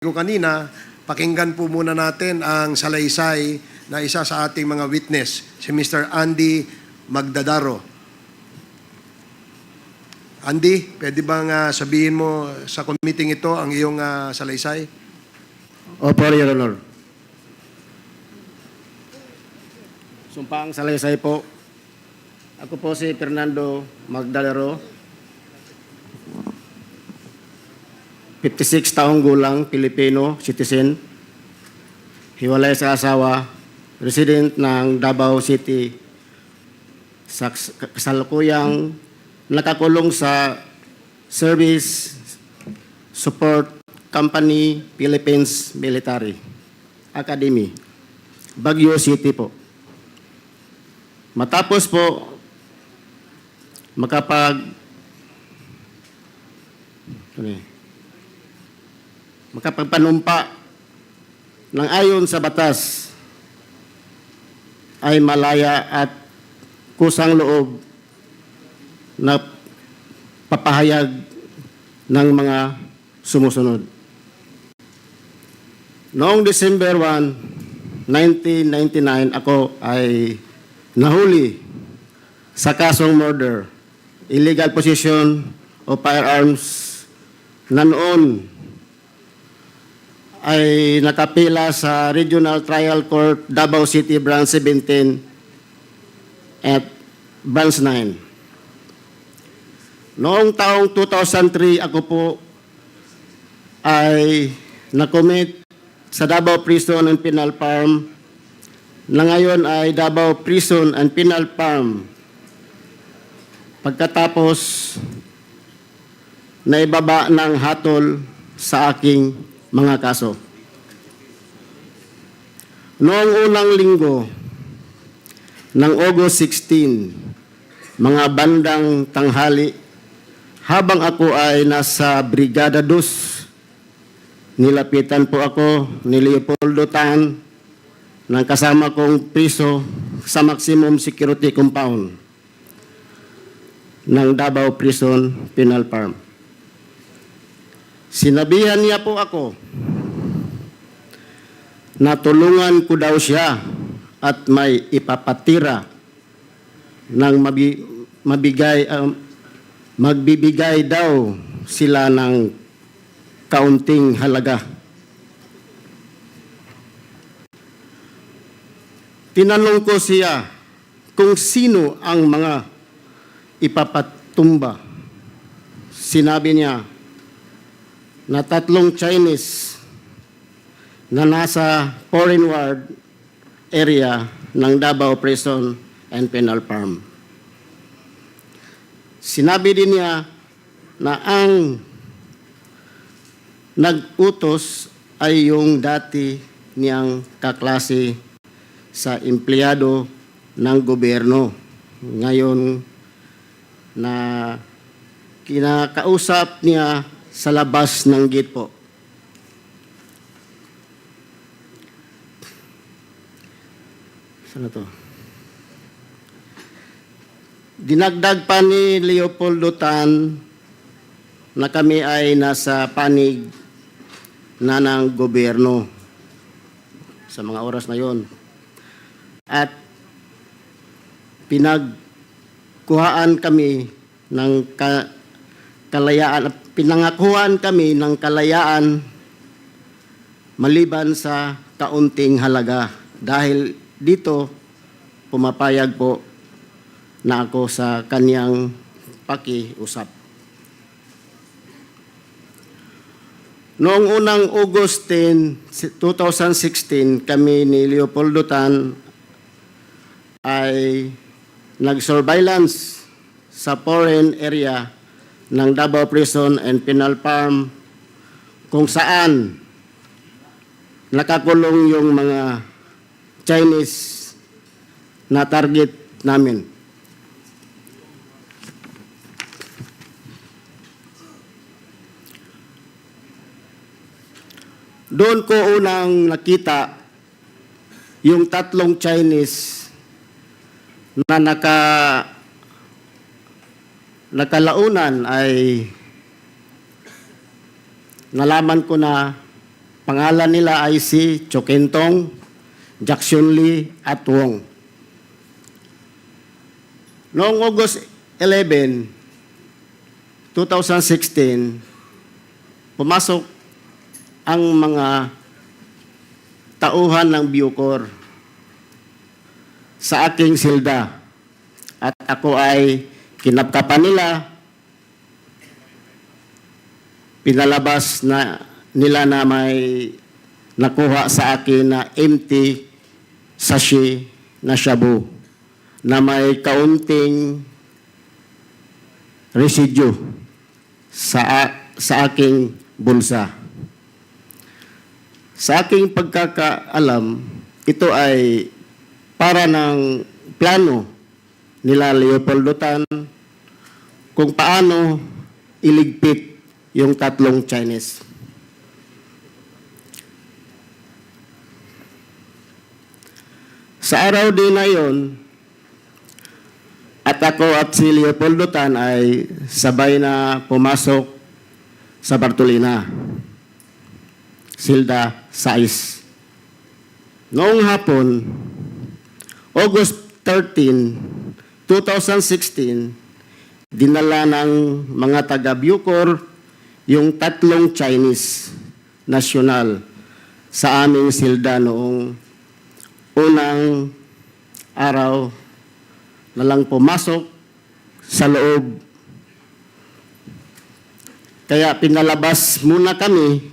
ko kanina, pakinggan po muna natin ang salaysay na isa sa ating mga witness, si Mr. Andy Magdadaro. Andy, pwede bang ah, sabihin mo sa committee ito ang iyong ah, salaysay? Opo, Your Honor. Sumpang salaysay po. Ako po si Fernando Magdalero. 56 taong gulang, Pilipino, citizen. Hiwalay sa asawa, resident ng Davao City. Sa kasalukuyang nakakulong sa Service Support Company Philippines Military Academy, Baguio City po. Matapos po makapag ano eh, makapagpanumpa ng ayon sa batas ay malaya at kusang loob na papahayag ng mga sumusunod. Noong December 1, 1999, ako ay nahuli sa kasong murder, illegal possession of firearms na noon ay nakapila sa Regional Trial Court Davao City Branch 17 at Branch 9. Noong taong 2003, ako po ay nakomit sa Davao Prison and Penal Farm na ngayon ay Davao Prison and Penal Farm. Pagkatapos na ibaba ng hatol sa aking mga kaso. Noong unang linggo ng August 16, mga bandang tanghali, habang ako ay nasa Brigada 2, nilapitan po ako ni Leopoldo Tan ng kasama kong priso sa maximum security compound ng Davao Prison Penal Farm. Sinabihan niya po ako na tulungan ko daw siya at may ipapatira ng mabi, mabigay um, magbibigay daw sila ng kaunting halaga. Tinanong ko siya kung sino ang mga ipapatumba. Sinabi niya na tatlong Chinese na nasa foreign ward area ng Davao Prison and Penal Farm. Sinabi din niya na ang nag-utos ay yung dati niyang kaklase sa empleyado ng gobyerno. Ngayon na kinakausap niya sa labas ng gate po. Saan to? Dinagdag pa ni Leopoldo Tan na kami ay nasa panig na ng gobyerno sa mga oras na yon. At pinagkuhaan kami ng ka, kalayaan, pinangakuhan kami ng kalayaan maliban sa kaunting halaga. Dahil dito, pumapayag po na ako sa kanyang pakiusap. Noong unang August 10, 2016, kami ni Leopoldo Tan ay nag-surveillance sa foreign area ng Davao Prison and Penal Farm kung saan nakakulong yung mga Chinese na target namin. Doon ko unang nakita yung tatlong Chinese na naka nakalaunan ay nalaman ko na pangalan nila ay si Chokentong, Jackson Lee at Wong. Noong August 11, 2016, pumasok ang mga tauhan ng Bucor sa aking silda. At ako ay kinapkapan nila, pinalabas na nila na may nakuha sa akin na empty sachet na shabu na may kaunting residue sa, sa aking bulsa. Sa aking pagkakaalam, ito ay para ng plano nila Leopoldo Tan kung paano iligpit yung tatlong Chinese. Sa araw din na yon, at ako at si Leopoldo Tan ay sabay na pumasok sa Bartolina. Silda 6. Noong hapon, August 13, 2016, dinala ng mga taga Bucor yung tatlong Chinese national sa aming silda noong unang araw na lang pumasok sa loob. Kaya pinalabas muna kami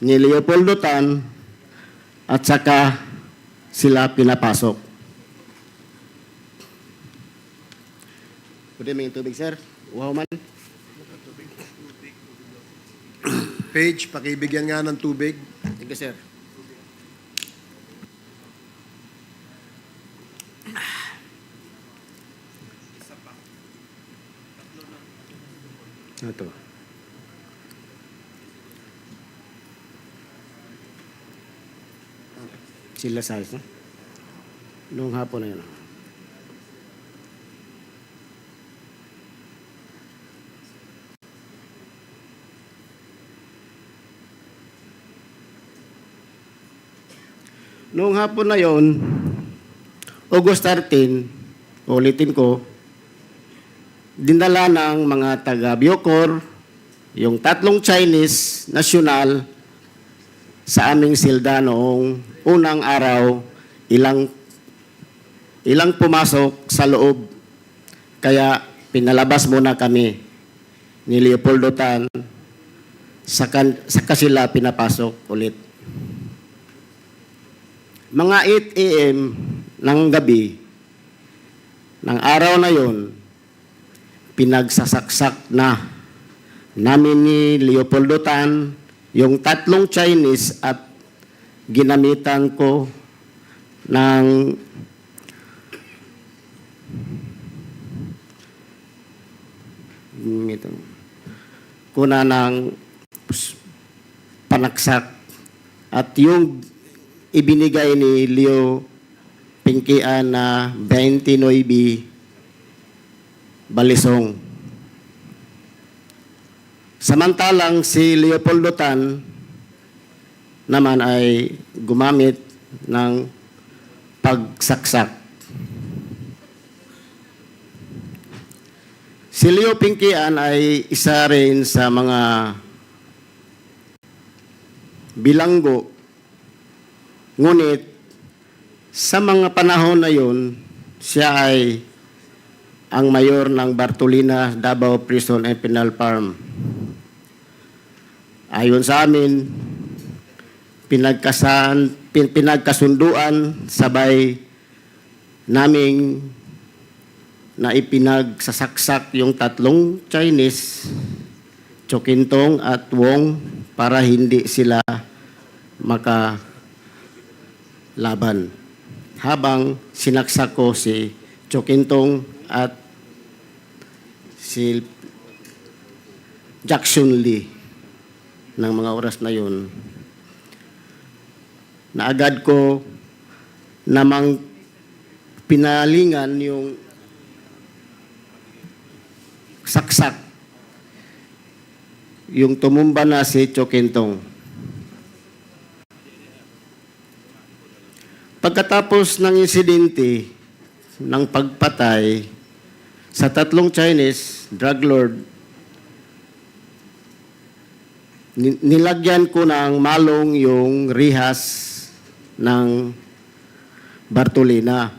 ni Leopoldo Tan at saka sila pinapasok. Pwede may tubig, sir? Wow man. Page, pakibigyan nga ng tubig. Thank you, sir. Ito. Sila size, no? Noong hapon na yun. Noong hapon na yon, August 13, ulitin ko, dinala ng mga taga Biocor, yung tatlong Chinese national sa aming silda noong unang araw, ilang ilang pumasok sa loob. Kaya pinalabas muna kami ni Leopoldo Tan sa, kan, sa kasila pinapasok ulit. Mga 8 a.m. ng gabi, ng araw na yon, pinagsasaksak na namin ni Leopoldo Tan yung tatlong Chinese at ginamitan ko ng ginamitan kuna ng panaksak at yung ibinigay ni Leo Pinkian na 29 balisong. Samantalang si Leopoldo Tan naman ay gumamit ng pagsaksak. Si Leo Pinkian ay isa rin sa mga bilanggo Ngunit, sa mga panahon na yun, siya ay ang mayor ng Bartolina, Davao Prison and Penal Farm. Ayon sa amin, pinagkasan, pin, pinagkasunduan sabay naming na ipinagsasaksak yung tatlong Chinese, Chokintong at Wong para hindi sila maka laban. Habang sinaksak ko si Chokintong at si Jackson Lee ng mga oras na yun, na agad ko namang pinalingan yung saksak yung tumumba na si Chokintong. Pagkatapos ng insidente ng pagpatay sa tatlong Chinese drug lord, ni- nilagyan ko ng malong yung rihas ng Bartolina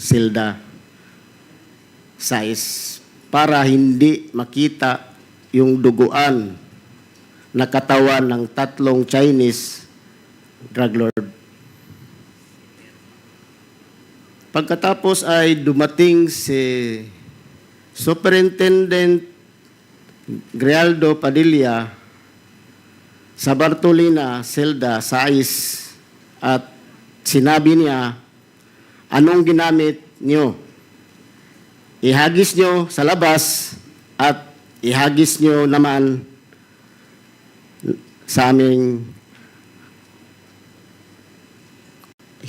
Silda size para hindi makita yung duguan na katawan ng tatlong Chinese drug lord. Pagkatapos ay dumating si Superintendent Grialdo Padilla sa Bartolina, Zelda, Sais at sinabi niya, anong ginamit niyo? Ihagis niyo sa labas at ihagis niyo naman sa aming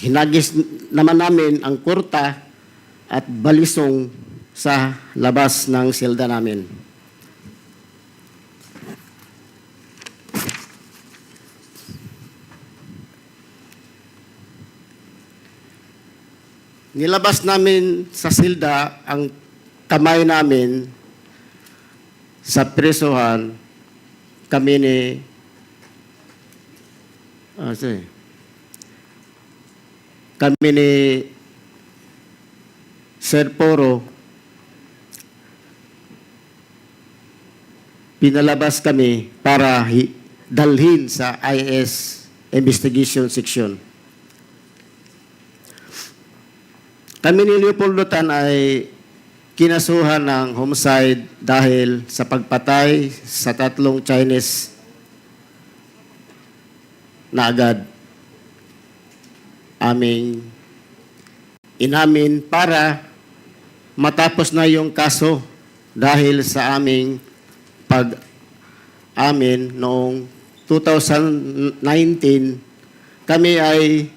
hinagis naman namin ang kurta at balisong sa labas ng silda namin. Nilabas namin sa silda ang kamay namin sa presohan kami ni ah, sige. Kami ni Sir Poro pinalabas kami para hi- dalhin sa IS investigation section. Kami ni Leopoldo Tan ay kinasuhan ng homicide dahil sa pagpatay sa tatlong Chinese na agad aming inamin para matapos na yung kaso dahil sa aming pag amin noong 2019 kami ay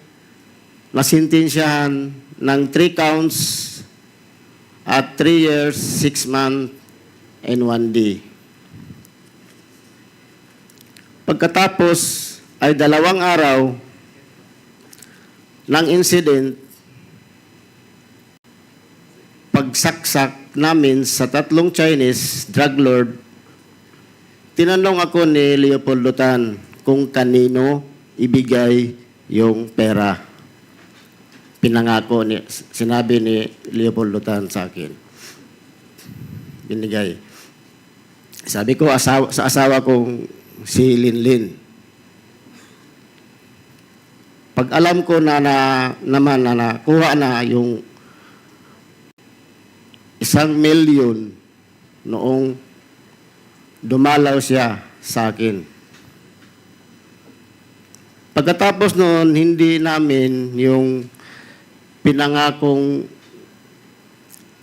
nasintensyahan ng 3 counts at 3 years, 6 months, and 1 day. Pagkatapos ay dalawang araw ng incident, pagsaksak namin sa tatlong Chinese drug lord, tinanong ako ni Leopoldo Tan kung kanino ibigay yung pera. Pinangako ni, sinabi ni Leopoldo Tan sa akin. Binigay. Sabi ko asawa, sa asawa kong si Linlin. Pag alam ko na, na naman na nakuha na yung isang milyon noong dumalaw siya sa akin. Pagkatapos noon, hindi namin yung pinangakong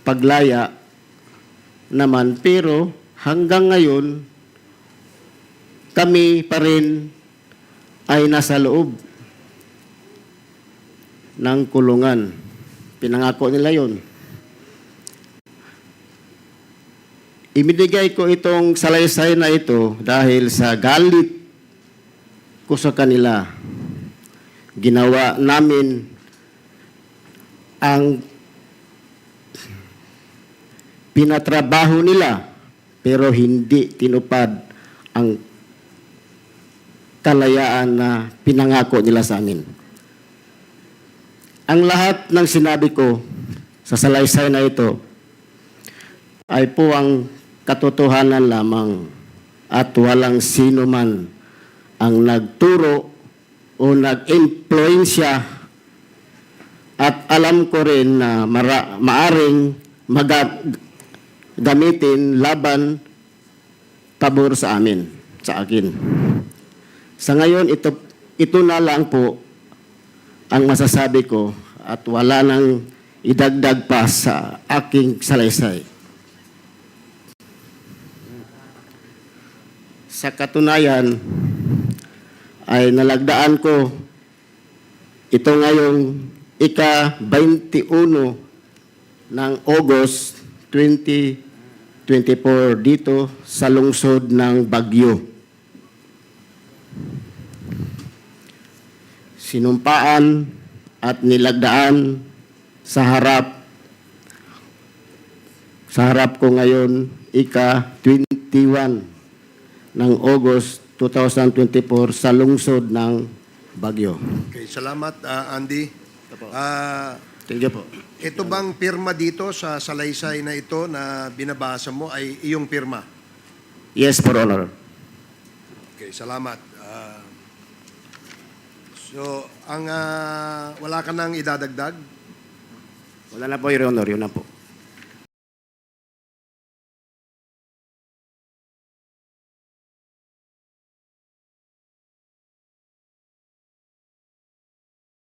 paglaya naman, pero hanggang ngayon, kami pa rin ay nasa loob ng kulungan. Pinangako nila yon. Ibinigay ko itong salaysay na ito dahil sa galit ko sa kanila. Ginawa namin ang pinatrabaho nila pero hindi tinupad ang kalayaan na pinangako nila sa amin. Ang lahat ng sinabi ko sa salaysay na ito ay po ang katotohanan lamang at walang sino man ang nagturo o nag-influensya at alam ko rin na mara, maaring maga, gamitin laban pabor sa amin, sa akin. Sa ngayon, ito, ito na lang po ang masasabi ko at wala nang idagdag pa sa aking salaysay. Sa katunayan, ay nalagdaan ko ito ngayong ika-21 ng August 2024 dito sa lungsod ng Bagyo. Sinumpaan at nilagdaan sa harap sa harap ko ngayon ika 21 ng August 2024 sa lungsod ng Bagyo. Okay, salamat ah, Andy. Ah, Thank you po. ito bang pirma dito sa salaysay na ito na binabasa mo ay iyong pirma? Yes, for honor. Okay, salamat. Ah, so, ang ah, wala ka nang idadagdag? Wala na po, Your Honor. Yun na po.